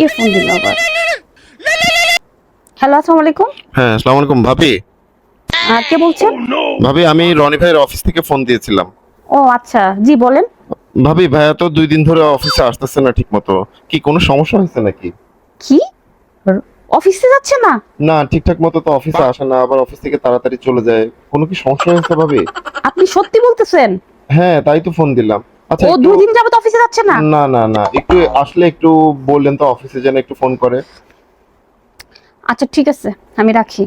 কে phone দিল আবার? Hello আসসালামু আলাইকুম হ্যাঁ আসসালামু আলাইকুম ভাবি। আহ, কে বলছেন? ভাবি আমি রনি ভাইয়ের অফিস থেকে ফোন দিয়েছিলাম। ও আচ্ছা জি বলেন। ভাবি ভাইয়া তো দুই দিন ধরে অফিসে আসতেছে না ঠিক মতো কি কোনো সমস্যা হয়েছে নাকি? কি? অফিসে যাচ্ছে না? না ঠিকঠাক মতো তো অফিসে আসে না আবার অফিস থেকে তাড়াতাড়ি চলে যায়। কোনো কি সমস্যা হয়েছে ভাবি? আপনি সত্যি বলতেছেন? হ্যাঁ তাই তো ফোন দিলাম। ও একটু- দুই দিন যাবত অফিসে যাচ্ছে না? না না না একটু আসলে একটু বললেন তো অফিসে যেন একটু ফোন করে। আচ্ছা ঠিক আছে আমি রাখি।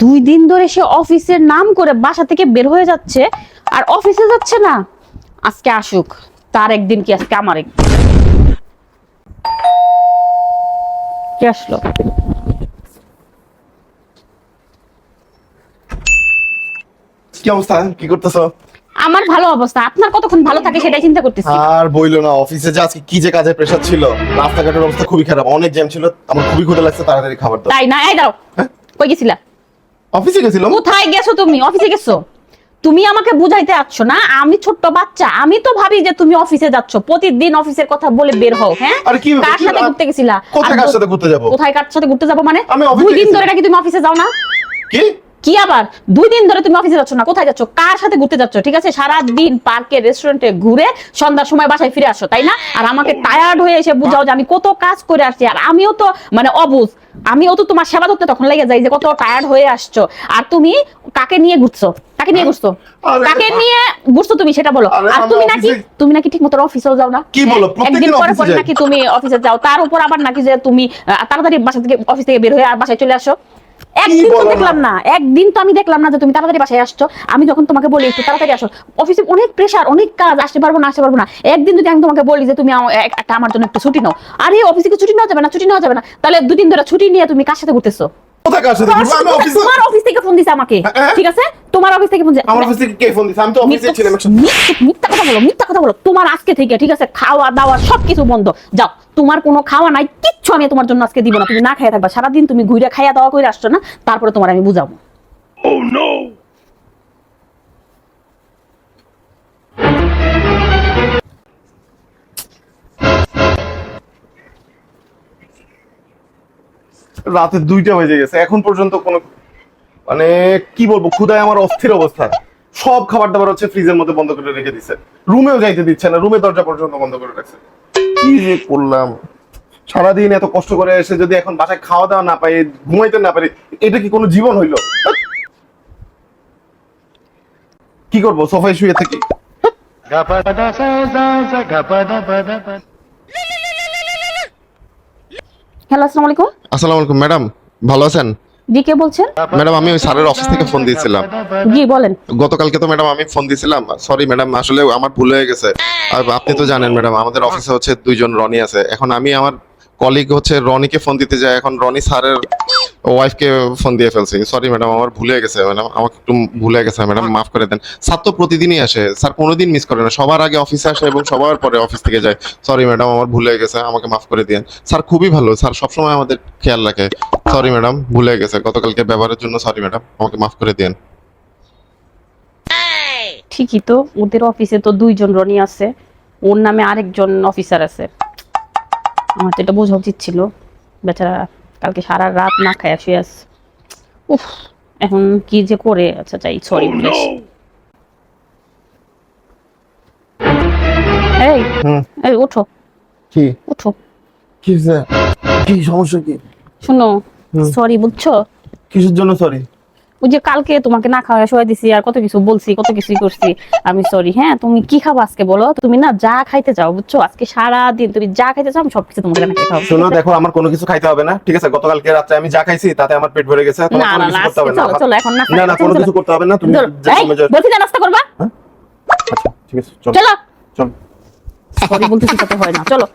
দুই দিন ধরে সে অফিসের নাম করে বাসা থেকে বের হয়ে যাচ্ছে আর অফিসে যাচ্ছে না। আজকে আসুক তার একদিন কি আজকে আমার একদিন? কে আসলো? কি অবস্থা? কি করতেছো? আমার ভালো অবস্থা। আপনার কতক্ষণ ভালো থাকে সেটাই চিন্তা করতেছি। আর বইলো না অফিসে যে আজকে কি যে কাজের প্রেশার ছিল রাস্তাঘাটের অবস্থা খুবই খারাপ অনেক জ্যাম ছিল আমার খুবই ক্ষুধা লাগছে তাড়াতাড়ি খাবার দাও। তাই না? এই দাঁড়াও। হ্যাঁ? কই গেছিলা? অফিসে গেছিলাম। কোথায় গেছো তুমি? অফিসে গেছো? তুমি আমাকে বুঝাইতে আসছো না? আমি ছোট্ট বাচ্চা। আমি তো ভাবি যে তুমি অফিসে যাচ্ছ। প্রতিদিন অফিসের কথা বলে বের হও হ্যাঁ? আরে কি- কার সাথে ঘুরতে গেছিলা? কোথায় কার সাথে ঘুরতে যাব? কোথায় কার সাথে ঘুরতে যাব মানে? দুই দিন ধরে নাকি তুমি অফিসে যাও না? কি? কি আবার? দুই দিন ধরে তুমি অফিসে যাচ্ছ না কোথায় যাচ্ছ? কার সাথে ঘুরতে যাচ্ছ? ঠিক আছে? সারা দিন পার্কে রেস্টুরেন্টে ঘুরে সন্ধ্যার সময় বাসায় ফিরে আসো তাই না? আর আমাকে টায়ার্ড হয়ে এসে বুঝাও যে আমি কত কাজ করে আসছি আর আমিও তো মানে অবুঝ। আমিও তো তোমার সেবা করতে তখন লেগে যাই যে কত টায়ার্ড হয়ে আসছো। আর তুমি কাকে নিয়ে ঘুরছো? কাকে নিয়ে ঘুরছো? কাকে নিয়ে ঘুরছো তুমি সেটা বলো। আর তুমি নাকি তুমি নাকি ঠিক মতো অফিসেও যাও না? কি বলো? হ্যাঁ? একদিন পরে পরে নাকি তুমি অফিসে যাও। তার উপর আবার নাকি যে তুমি তাড়াতাড়ি বাসা থেকে অফিস থেকে বের হয়ে আর বাসায় চলে আসো। একদিন তো দেখলাম না একদিন তো আমি দেখলাম না যে তুমি তাড়াতাড়ি বাসায় আসছো। আমি যখন তোমাকে বলি একটু তাড়াতাড়ি আসো অফিসে অনেক প্রেশার অনেক কাজ আসতে পারব না আসতে পারব না। একদিন যদি আমি তোমাকে বলি যে তুমি একটা আমার জন্য একটু ছুটি নাও আরে অফিসে কি ছুটি নেওয়া যাবে না ছুটি নেওয়া যাবে না? তাহলে দুদিন ধরে ছুটি নিয়ে তুমি কার সাথে ঘুরতেছো? তোমার অফিস থেকে ফোন দিছে আমাকে হ্যাঁ? ঠিক আছে? তোমার অফিস থেকে ফোন আমার অফিস থেকে কে ফোন দিছে? আমি তো অফিসে ছিলাম একসাথে। মিথ্যা- মিথ্যা কথা বলো মিথ্যা কথা বলো। তোমার আজকে থেকে ঠিক আছে? খাওয়া দাওয়া সবকিছু বন্ধ। যাও। তোমার কোনো খাওয়া নাই কিচ্ছু আমি তোমার জন্য আজকে দিব না। তুমি না খাইয়া থাকবা। সারাদিন তুমি ঘুরে খাইয়া দাওয়া করে আসছো না? তারপরে তোমার আমি বুঝাবো। ও নো রাতে দুইটা বেজে গেছে। এখন পর্যন্ত কোনো মানে কি বলব ক্ষুদায় আমার অস্থির অবস্থা। সব খাবার দাবার হচ্ছে ফ্রিজের মধ্যে বন্ধ করে রেখে দিছে। রুমেও যাইতে দিচ্ছে না রুমে দরজা পর্যন্ত বন্ধ করে রাখছে। কি যে করলাম। সারাদিন এত কষ্ট করে এসে যদি এখন বাসায় খাওয়া দাওয়া না পাই ঘুমাইতে না পারি এটা কি কোনো জীবন হইল? কি করব সোফায় শুয়ে থাকি? হ্যালো আসসালামু আলাইকুম। আসসালামু আলাইকুম ম্যাডাম। ভালো আছেন? জি কে বলছেন? ম্যাডাম আমি ওই স্যারের অফিস থেকে ফোন দিয়েছিলাম। জি বলেন। গতকালকে তো ম্যাডাম আমি ফোন দিয়েছিলাম সরি ম্যাডাম আসলে আমার ভুল হয়ে গেছে। আর আপনি তো জানেন ম্যাডাম আমাদের অফিসে হচ্ছে দুইজন রনি আছে। এখন আমি আমার কলিগ হচ্ছে রনিকে ফোন দিতে যাই। এখন রনি স্যারের ওয়াইফকে ফোন দিয়ে ফেলছি। সরি ম্যাডাম আমার ভুলে গেছে ম্যাডাম আমাকে একটু ভুলে গেছে ম্যাডাম মাফ করে দেন। স্যার তো প্রতিদিনই আসে স্যার কোনোদিন মিস করে না সবার আগে অফিসে আসে এবং সবার পরে অফিস থেকে যায়। সরি ম্যাডাম আমার ভুলে গেছে আমাকে মাফ করে দিন স্যার খুবই ভালো স্যার সবসময় আমাদের খেয়াল রাখে। সরি ম্যাডাম ভুলে গেছে গতকালকে ব্যবহারের জন্য সরি ম্যাডাম আমাকে মাফ করে দিন ঠিকই তো ওদের অফিসে তো দুইজন রনি আছে ওর নামে আরেকজন অফিসার আছে। আমার তো এটা বোঝা উচিত ছিল বেচারা কালকে সারা রাত না খায় শুয়ে আছে। উফ এখন কি যে করে? আচ্ছা যাই সরি প্লিজ এই এই ওঠো। কি? ওঠো। কি কি সমস্যা কি? শুনো সরি বুঝছ? কিসের জন্য সরি ওই যে কালকে তোমাকে না খাওয়া শোয়া দিছি আর কত কিছু বলছি কত কিছু করছি। আমি সরি হ্যাঁ তুমি কি খাব আজকে বলো? তুমি না যা খাইতে চাও বুঝছ? আজকে সারা দিন তুমি যা খাইতে চাও আমি সবকিছু তোমাকে রান্না শোনো দেখো আমার কোনো কিছু খাইতে হবে না ঠিক আছে? গতকালকে রাত্রে আমি যা খাইছি তাতে আমার পেট ভরে গেছে তোমার না কোনো কিছু করতে হবে না। চলো এখন না না না কোনো কিছু করতে হবে না তুমি বলছি না নাস্তা করবা? আচ্ছা ঠিক আছে চলো। চলো। চলো। সরি বলতেছি তাতে হয় না চলো।